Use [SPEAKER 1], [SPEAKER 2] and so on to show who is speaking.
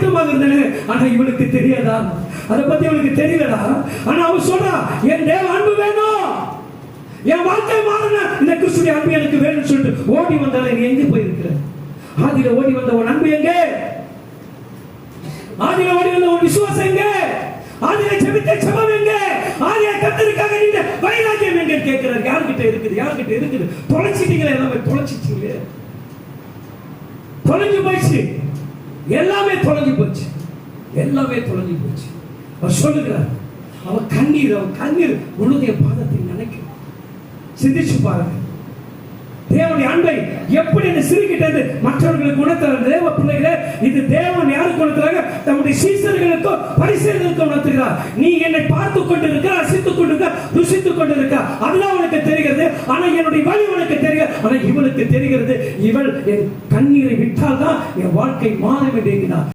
[SPEAKER 1] ஆயத்தமாக இருந்தேன்? ஆனா இவனுக்கு தெரியாதா? அதை பத்தி அவனுக்கு தெரியலடா. ஆனா அவன் சொல்றான் என் தேவ அன்பு வேணும். என் வாழ்க்கை மாறின இந்த கிறிஸ்துடைய அன்பு எனக்கு வேணும்னு சொல்லிட்டு ஓடி வந்தால நீ எங்க போயிருக்கிற? ஆதியில ஓடி வந்த உன் அன்பு எங்க? ஆதியில ஓடி வந்த உன் விசுவாசம் எங்க? ஆதியில செபித்த செபம் எங்க? ஆதியில கத்தருக்காக நீங்க வைராக்கியம் எங்க கேட்கிறார். யார்கிட்ட இருக்குது? யார்கிட்ட இருக்குது? தொலைச்சிட்டீங்களே எல்லாமே தொலைச்சிட்டீங்களே. தொலைஞ்சு போயிடுச்சு. எல்லாமே தொலைஞ்சு போச்சு. எல்லாமே தொலைஞ்சு போச்சு. அவர் சொல்லுகிறார் அவன் கண்ணீர் அவன் கண்ணீர் உன்னுடைய பாதத்தை நினைக்கும். சிந்திச்சு பாருங்க. தேவனுடைய அன்பை எப்படி என்ன சிரிக்கிட்டது? மற்றவர்களுக்கு உணர்த்துற தேவ பிள்ளைகளே இது தேவன் யாருக்கு உணர்த்துறாங்க தம்முடைய சீசர்களுக்கும் பரிசீலனுக்கோ உணர்த்துகிறார். நீ என்னை பார்த்து கொண்டிருக்க ரசித்துக் கொண்டிருக்க? ருசித்துக் கொண்டிருக்க அதுதான் உனக்கு தெரிகிறது. ஆனா என்னுடைய வழி உனக்கு தெரிகிறது ஆனா இவளுக்கு தெரிகிறது. இவள் என் கண்ணீரை விட்டால் தான் என் வாழ்க்கை மாற வேண்டியதுதான்